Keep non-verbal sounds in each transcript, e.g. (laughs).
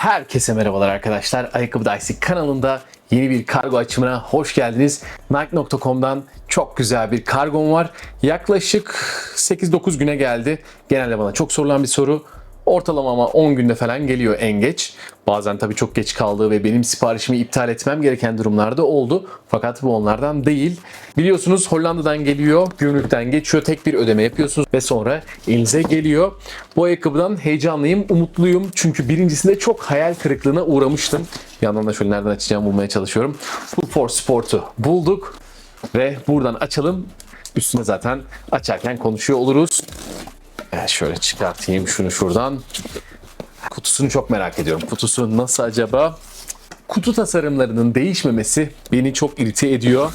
Herkese merhabalar arkadaşlar. Ayakkabı Dicey kanalında yeni bir kargo açımına hoş geldiniz. Nike.com'dan çok güzel bir kargom var. Yaklaşık 8-9 güne geldi. Genelde bana çok sorulan bir soru. Ortalama ama 10 günde falan geliyor en geç. Bazen tabii çok geç kaldığı ve benim siparişimi iptal etmem gereken durumlarda oldu. Fakat bu onlardan değil. Biliyorsunuz Hollanda'dan geliyor, gümrükten geçiyor, tek bir ödeme yapıyorsunuz ve sonra elinize geliyor. Bu ayakkabıdan heyecanlıyım, umutluyum. Çünkü birincisinde çok hayal kırıklığına uğramıştım. Bir yandan da şöyle nereden açacağımı bulmaya çalışıyorum. Full Force Sport'u bulduk ve buradan açalım. Üstüne zaten açarken konuşuyor oluruz. Evet, şöyle çıkartayım şunu şuradan. Kutusunu çok merak ediyorum. Kutusu nasıl acaba? Kutu tasarımlarının değişmemesi beni çok irite ediyor.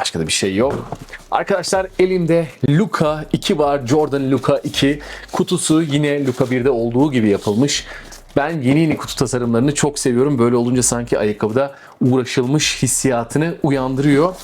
Başka da bir şey yok. Arkadaşlar elimde Luka 2 var. Jordan Luka 2. Kutusu yine Luka 1'de olduğu gibi yapılmış. Ben yeni yeni kutu tasarımlarını çok seviyorum. Böyle olunca sanki ayakkabıda uğraşılmış hissiyatını uyandırıyor.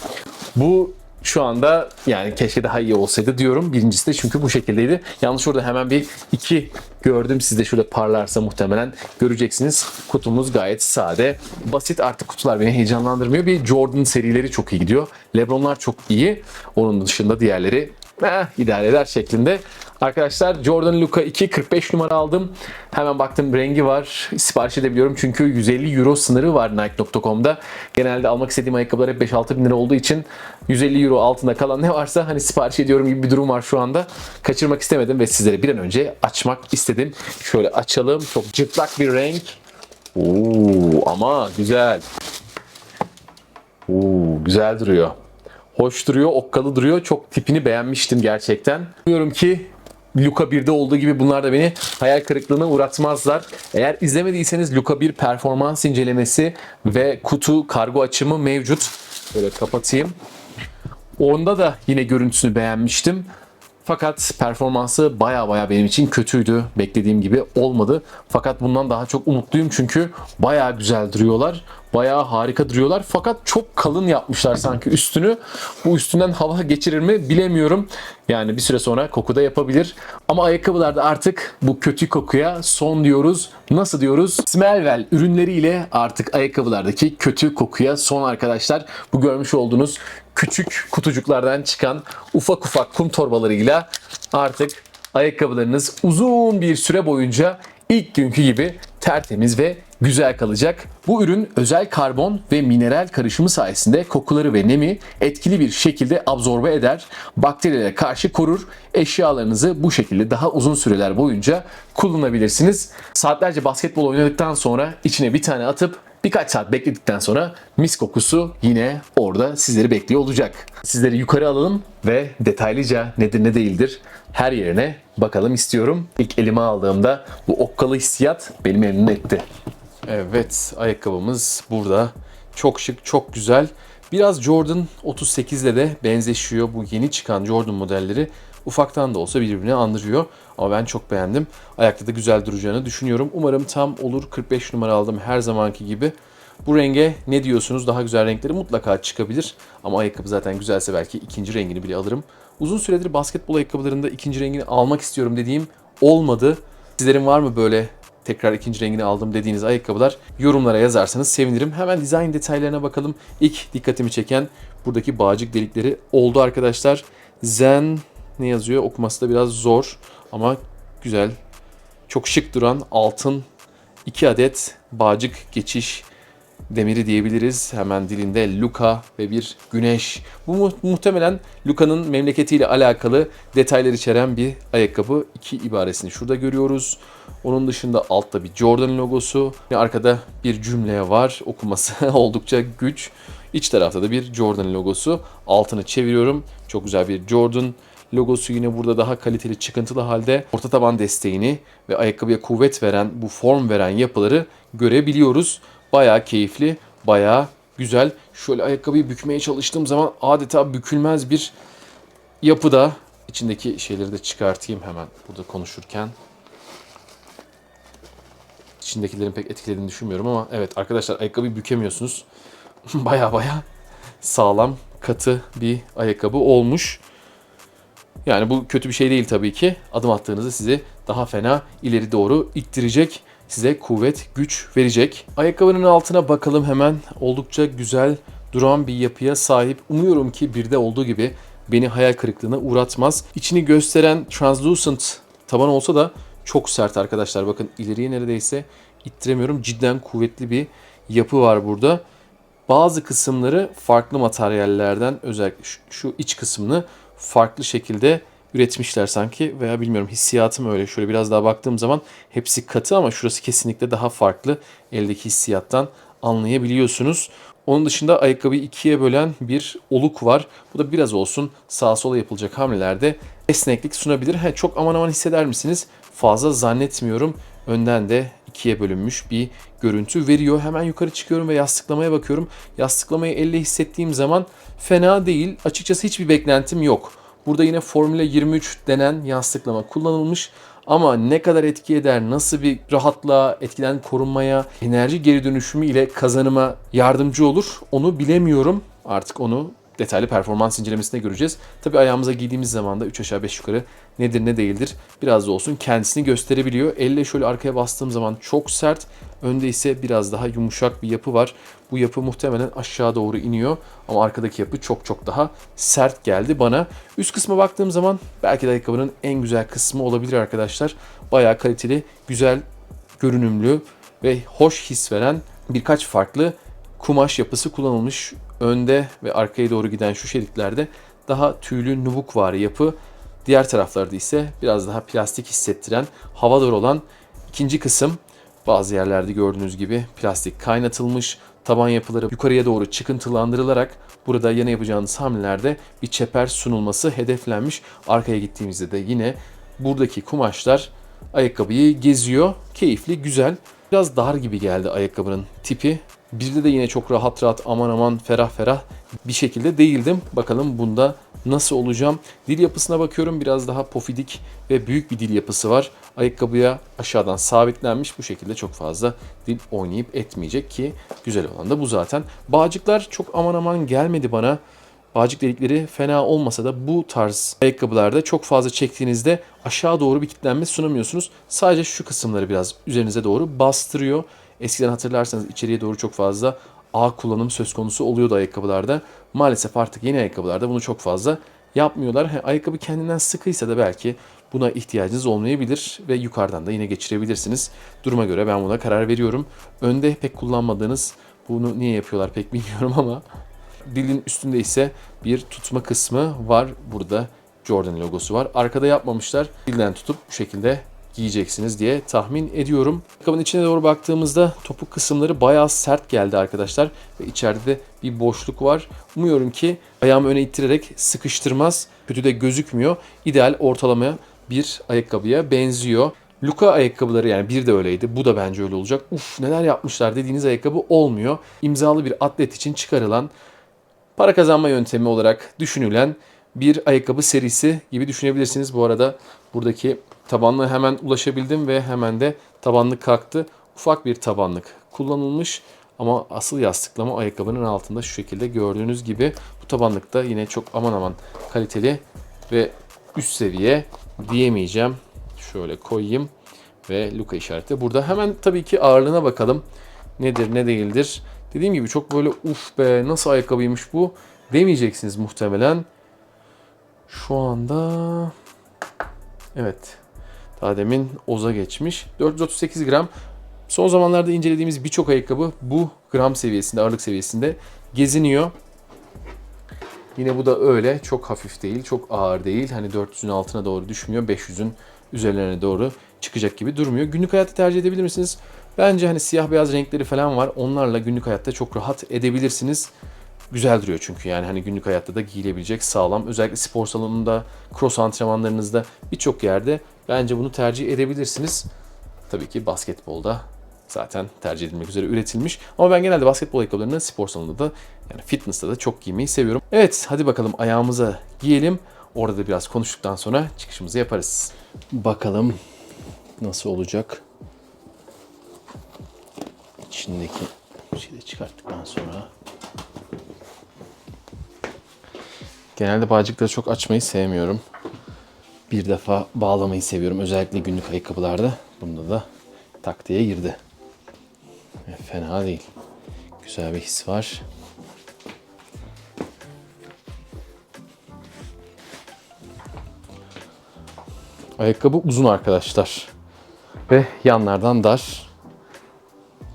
Bu şu anda yani keşke daha iyi olsaydı diyorum. Birincisi de çünkü bu şekildeydi. Yalnız orada hemen bir iki gördüm. Siz de şöyle parlarsa muhtemelen göreceksiniz. Kutumuz gayet sade. Basit artık kutular beni heyecanlandırmıyor. Bir Jordan serileri çok iyi gidiyor. Lebronlar çok iyi. Onun dışında diğerleri eh, idare eder şeklinde. Arkadaşlar Jordan Luka 2 45 numara aldım. Hemen baktım rengi var. Sipariş edebiliyorum çünkü 150 euro sınırı var Nike.com'da. Genelde almak istediğim ayakkabılar hep 5-6 bin lira olduğu için 150 euro altında kalan ne varsa hani sipariş ediyorum gibi bir durum var şu anda. Kaçırmak istemedim ve sizlere bir an önce açmak istedim. Şöyle açalım. Çok cırtlak bir renk. Oo, ama güzel. Oo, güzel duruyor. Hoş duruyor, okkalı duruyor. Çok tipini beğenmiştim gerçekten. Umuyorum ki Luka 1'de olduğu gibi bunlar da beni hayal kırıklığına uğratmazlar. Eğer izlemediyseniz Luka 1 performans incelemesi ve kutu kargo açımı mevcut. Böyle kapatayım. Onda da yine görüntüsünü beğenmiştim. Fakat performansı baya baya benim için kötüydü. Beklediğim gibi olmadı. Fakat bundan daha çok umutluyum çünkü baya güzel duruyorlar. Baya harika duruyorlar. Fakat çok kalın yapmışlar sanki üstünü. Bu üstünden hava geçirir mi bilemiyorum. Yani bir süre sonra koku da yapabilir. Ama ayakkabılarda artık bu kötü kokuya son diyoruz. Nasıl diyoruz? Smellwell ürünleriyle artık ayakkabılardaki kötü kokuya son arkadaşlar. Bu görmüş olduğunuz küçük kutucuklardan çıkan ufak ufak kum torbalarıyla artık ayakkabılarınız uzun bir süre boyunca ilk günkü gibi tertemiz ve güzel kalacak. Bu ürün özel karbon ve mineral karışımı sayesinde kokuları ve nemi etkili bir şekilde absorbe eder, bakterilere karşı korur, eşyalarınızı bu şekilde daha uzun süreler boyunca kullanabilirsiniz. Saatlerce basketbol oynadıktan sonra içine bir tane atıp Birkaç saat bekledikten sonra mis kokusu yine orada sizleri bekliyor olacak. Sizleri yukarı alalım ve detaylıca nedir ne değildir her yerine bakalım istiyorum. İlk elime aldığımda bu okkalı hissiyat beni memnun etti. Evet ayakkabımız burada. Çok şık, çok güzel. Biraz Jordan 38 ile de benzeşiyor bu yeni çıkan Jordan modelleri. Ufaktan da olsa birbirini andırıyor. Ama ben çok beğendim. Ayakta da güzel duracağını düşünüyorum. Umarım tam olur. 45 numara aldım her zamanki gibi. Bu renge ne diyorsunuz? Daha güzel renkleri mutlaka çıkabilir. Ama ayakkabı zaten güzelse belki ikinci rengini bile alırım. Uzun süredir basketbol ayakkabılarında ikinci rengini almak istiyorum dediğim olmadı. Sizlerin var mı böyle tekrar ikinci rengini aldım dediğiniz ayakkabılar yorumlara yazarsanız sevinirim. Hemen dizayn detaylarına bakalım. İlk dikkatimi çeken buradaki bağcık delikleri oldu arkadaşlar. Zen ne yazıyor? Okuması da biraz zor ama güzel. Çok şık duran altın 2 adet bağcık geçiş demiri diyebiliriz. Hemen dilinde Luka ve bir güneş. Bu mu- muhtemelen Luka'nın memleketiyle alakalı detaylar içeren bir ayakkabı. İki ibaresini şurada görüyoruz. Onun dışında altta bir Jordan logosu. Arkada bir cümle var. Okuması (laughs) oldukça güç. İç tarafta da bir Jordan logosu. Altını çeviriyorum. Çok güzel bir Jordan logosu yine burada daha kaliteli çıkıntılı halde orta taban desteğini ve ayakkabıya kuvvet veren bu form veren yapıları görebiliyoruz. Bayağı keyifli, bayağı güzel. Şöyle ayakkabıyı bükmeye çalıştığım zaman adeta bükülmez bir yapıda. İçindeki şeyleri de çıkartayım hemen burada konuşurken. İçindekilerin pek etkilediğini düşünmüyorum ama evet arkadaşlar ayakkabıyı bükemiyorsunuz. (laughs) baya baya sağlam, katı bir ayakkabı olmuş. Yani bu kötü bir şey değil tabii ki. Adım attığınızda sizi daha fena ileri doğru ittirecek. size kuvvet, güç verecek. Ayakkabının altına bakalım hemen. Oldukça güzel duran bir yapıya sahip. Umuyorum ki bir de olduğu gibi beni hayal kırıklığına uğratmaz. İçini gösteren translucent taban olsa da çok sert arkadaşlar. Bakın ileriye neredeyse ittiremiyorum. Cidden kuvvetli bir yapı var burada. Bazı kısımları farklı materyallerden özellikle şu, şu iç kısmını farklı şekilde üretmişler sanki veya bilmiyorum hissiyatım öyle. Şöyle biraz daha baktığım zaman hepsi katı ama şurası kesinlikle daha farklı eldeki hissiyattan anlayabiliyorsunuz. Onun dışında ayakkabıyı ikiye bölen bir oluk var. Bu da biraz olsun sağa sola yapılacak hamlelerde esneklik sunabilir. He, çok aman aman hisseder misiniz? Fazla zannetmiyorum. Önden de ikiye bölünmüş bir görüntü veriyor. Hemen yukarı çıkıyorum ve yastıklamaya bakıyorum. Yastıklamayı elle hissettiğim zaman fena değil. Açıkçası hiçbir beklentim yok. Burada yine Formula 23 denen yastıklama kullanılmış. Ama ne kadar etki eder, nasıl bir rahatlığa, etkiden korunmaya, enerji geri dönüşümü ile kazanıma yardımcı olur onu bilemiyorum. Artık onu detaylı performans incelemesinde göreceğiz. Tabi ayağımıza giydiğimiz zaman da 3 aşağı 5 yukarı nedir ne değildir biraz da olsun kendisini gösterebiliyor. Elle şöyle arkaya bastığım zaman çok sert, önde ise biraz daha yumuşak bir yapı var. Bu yapı muhtemelen aşağı doğru iniyor ama arkadaki yapı çok çok daha sert geldi bana. Üst kısma baktığım zaman belki de ayakkabının en güzel kısmı olabilir arkadaşlar. Bayağı kaliteli, güzel, görünümlü ve hoş his veren birkaç farklı kumaş yapısı kullanılmış. Önde ve arkaya doğru giden şu şeritlerde daha tüylü nubuk var yapı. Diğer taraflarda ise biraz daha plastik hissettiren, havadar olan ikinci kısım. Bazı yerlerde gördüğünüz gibi plastik kaynatılmış, taban yapıları yukarıya doğru çıkıntılandırılarak burada yana yapacağınız hamlelerde bir çeper sunulması hedeflenmiş. Arkaya gittiğimizde de yine buradaki kumaşlar ayakkabıyı geziyor. Keyifli, güzel. Biraz dar gibi geldi ayakkabının tipi. Bizde de yine çok rahat rahat aman aman ferah ferah bir şekilde değildim. Bakalım bunda nasıl olacağım. Dil yapısına bakıyorum biraz daha pofidik ve büyük bir dil yapısı var. Ayakkabıya aşağıdan sabitlenmiş bu şekilde çok fazla dil oynayıp etmeyecek ki güzel olan da bu zaten. Bağcıklar çok aman aman gelmedi bana. Bağcık delikleri fena olmasa da bu tarz ayakkabılarda çok fazla çektiğinizde aşağı doğru bir kitlenme sunamıyorsunuz. Sadece şu kısımları biraz üzerinize doğru bastırıyor. Eskiden hatırlarsanız içeriye doğru çok fazla ağ kullanım söz konusu oluyordu ayakkabılarda. Maalesef artık yeni ayakkabılarda bunu çok fazla yapmıyorlar. Ayakkabı kendinden sıkıysa da belki buna ihtiyacınız olmayabilir ve yukarıdan da yine geçirebilirsiniz. Duruma göre ben buna karar veriyorum. Önde pek kullanmadığınız bunu niye yapıyorlar pek bilmiyorum ama dilin üstünde ise bir tutma kısmı var. Burada Jordan logosu var. Arkada yapmamışlar. Dilden tutup bu şekilde giyeceksiniz diye tahmin ediyorum. Ayakkabının içine doğru baktığımızda topuk kısımları bayağı sert geldi arkadaşlar. Ve içeride de bir boşluk var. Umuyorum ki ayağımı öne ittirerek sıkıştırmaz. Kötü de gözükmüyor. İdeal ortalamaya bir ayakkabıya benziyor. Luka ayakkabıları yani bir de öyleydi. Bu da bence öyle olacak. Uf neler yapmışlar dediğiniz ayakkabı olmuyor. İmzalı bir atlet için çıkarılan para kazanma yöntemi olarak düşünülen bir ayakkabı serisi gibi düşünebilirsiniz. Bu arada buradaki tabanlığa hemen ulaşabildim ve hemen de tabanlık kalktı. Ufak bir tabanlık kullanılmış ama asıl yastıklama ayakkabının altında şu şekilde gördüğünüz gibi bu tabanlıkta yine çok aman aman kaliteli ve üst seviye diyemeyeceğim. Şöyle koyayım ve Luka işareti burada. Hemen tabii ki ağırlığına bakalım. Nedir ne değildir. Dediğim gibi çok böyle uf be nasıl ayakkabıymış bu demeyeceksiniz muhtemelen. Şu anda evet daha demin Oz'a geçmiş. 438 gram. Son zamanlarda incelediğimiz birçok ayakkabı bu gram seviyesinde, ağırlık seviyesinde geziniyor. Yine bu da öyle. Çok hafif değil, çok ağır değil. Hani 400'ün altına doğru düşmüyor. 500'ün üzerlerine doğru çıkacak gibi durmuyor. Günlük hayatta tercih edebilir misiniz? Bence hani siyah beyaz renkleri falan var. Onlarla günlük hayatta çok rahat edebilirsiniz. Güzel duruyor çünkü yani hani günlük hayatta da giyilebilecek sağlam. Özellikle spor salonunda, cross antrenmanlarınızda birçok yerde bence bunu tercih edebilirsiniz. Tabii ki basketbolda zaten tercih edilmek üzere üretilmiş. Ama ben genelde basketbol ayakkabılarını spor salonunda da yani fitness'ta da çok giymeyi seviyorum. Evet hadi bakalım ayağımıza giyelim. Orada da biraz konuştuktan sonra çıkışımızı yaparız. Bakalım nasıl olacak. İçindeki şeyi çıkarttıktan sonra Genelde bağcıkları çok açmayı sevmiyorum. Bir defa bağlamayı seviyorum. Özellikle günlük ayakkabılarda. Bunda da tak diye girdi. E, Fena değil. Güzel bir his var. Ayakkabı uzun arkadaşlar. Ve yanlardan dar.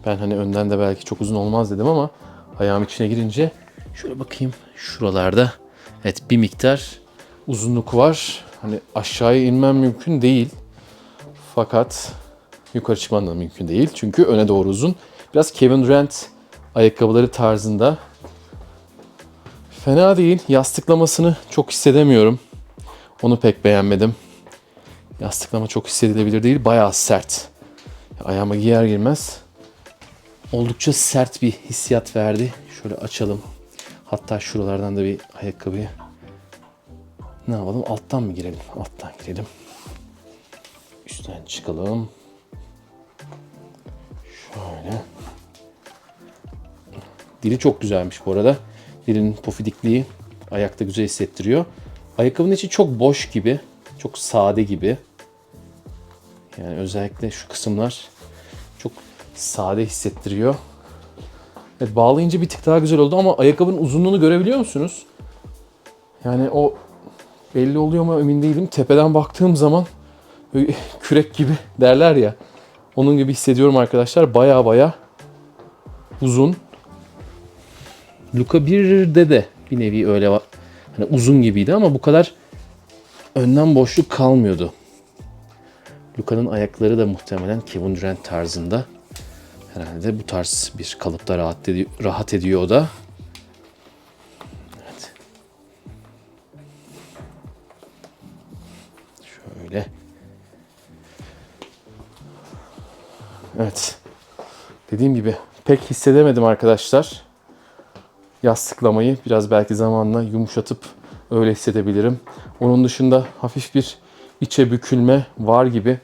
Ben hani önden de belki çok uzun olmaz dedim ama ayağım içine girince şöyle bakayım şuralarda evet bir miktar uzunluk var. Hani aşağıya inmem mümkün değil. Fakat yukarı çıkman da mümkün değil. Çünkü öne doğru uzun. Biraz Kevin Durant ayakkabıları tarzında. Fena değil. Yastıklamasını çok hissedemiyorum. Onu pek beğenmedim. Yastıklama çok hissedilebilir değil. Bayağı sert. Ayağıma giyer girmez oldukça sert bir hissiyat verdi. Şöyle açalım. Hatta şuralardan da bir ayakkabıyı ne yapalım? Alttan mı girelim? Alttan girelim. Üstten çıkalım. Şöyle. Dili çok güzelmiş bu arada. Dilin pofidikliği ayakta güzel hissettiriyor. Ayakkabının içi çok boş gibi. Çok sade gibi. Yani özellikle şu kısımlar çok sade hissettiriyor. Evet bağlayınca bir tık daha güzel oldu ama ayakkabının uzunluğunu görebiliyor musunuz? Yani o belli oluyor mu emin değilim. Tepeden baktığım zaman (laughs) kürek gibi derler ya. Onun gibi hissediyorum arkadaşlar. Baya baya uzun. Luka 1'de de bir nevi öyle. Hani uzun gibiydi ama bu kadar önden boşluk kalmıyordu. Luka'nın ayakları da muhtemelen Kevin Durant tarzında. Herhalde bu tarz bir kalıpta rahat ediyor, rahat ediyor o da. Şöyle. Evet. Dediğim gibi pek hissedemedim arkadaşlar. Yastıklamayı biraz belki zamanla yumuşatıp öyle hissedebilirim. Onun dışında hafif bir içe bükülme var gibi.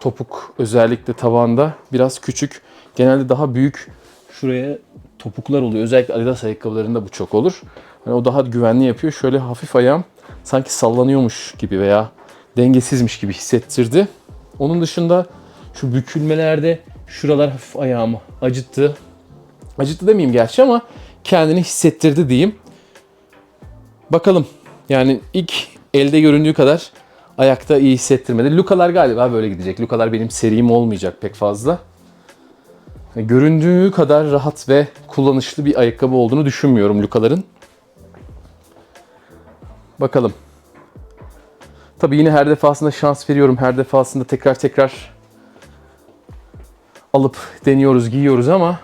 Topuk özellikle tabanda biraz küçük. Genelde daha büyük şuraya topuklar oluyor. Özellikle Adidas ayakkabılarında bu çok olur. Yani o daha güvenli yapıyor. Şöyle hafif ayağım sanki sallanıyormuş gibi veya dengesizmiş gibi hissettirdi. Onun dışında şu bükülmelerde şuralar hafif ayağımı acıttı. Acıttı demeyeyim gerçi ama kendini hissettirdi diyeyim. Bakalım. Yani ilk elde göründüğü kadar ayakta iyi hissettirmedi. Lukalar galiba böyle gidecek. Lukalar benim serim olmayacak pek fazla. Göründüğü kadar rahat ve kullanışlı bir ayakkabı olduğunu düşünmüyorum Lukaların. Bakalım. Tabii yine her defasında şans veriyorum. Her defasında tekrar tekrar alıp deniyoruz, giyiyoruz ama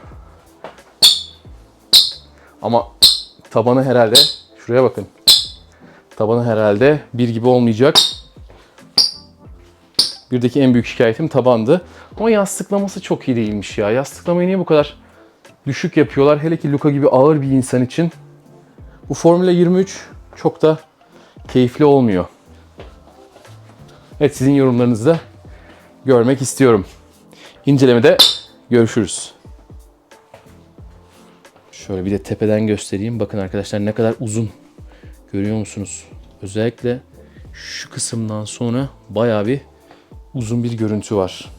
ama tabanı herhalde şuraya bakın. Tabanı herhalde bir gibi olmayacak. Birdeki en büyük şikayetim tabandı. Ama yastıklaması çok iyi değilmiş ya. Yastıklamayı niye bu kadar düşük yapıyorlar? Hele ki Luka gibi ağır bir insan için. Bu Formula 23 çok da keyifli olmuyor. Evet sizin yorumlarınızı da görmek istiyorum. İncelemede görüşürüz. Şöyle bir de tepeden göstereyim. Bakın arkadaşlar ne kadar uzun. Görüyor musunuz? Özellikle şu kısımdan sonra bayağı bir uzun bir görüntü var.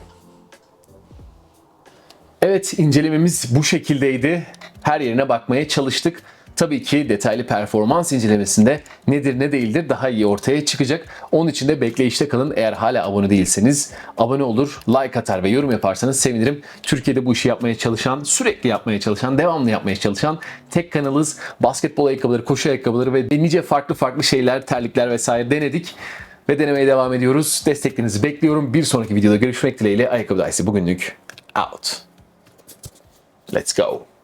Evet incelememiz bu şekildeydi. Her yerine bakmaya çalıştık. Tabii ki detaylı performans incelemesinde nedir ne değildir daha iyi ortaya çıkacak. Onun için de bekleyişte kalın. Eğer hala abone değilseniz abone olur, like atar ve yorum yaparsanız sevinirim. Türkiye'de bu işi yapmaya çalışan, sürekli yapmaya çalışan, devamlı yapmaya çalışan tek kanalız. Basketbol ayakkabıları, koşu ayakkabıları ve nice farklı farklı şeyler, terlikler vesaire denedik. Ve denemeye devam ediyoruz. Desteklerinizi bekliyorum. Bir sonraki videoda görüşmek dileğiyle. Ayakkabı Dayısı bugünlük out. Let's go.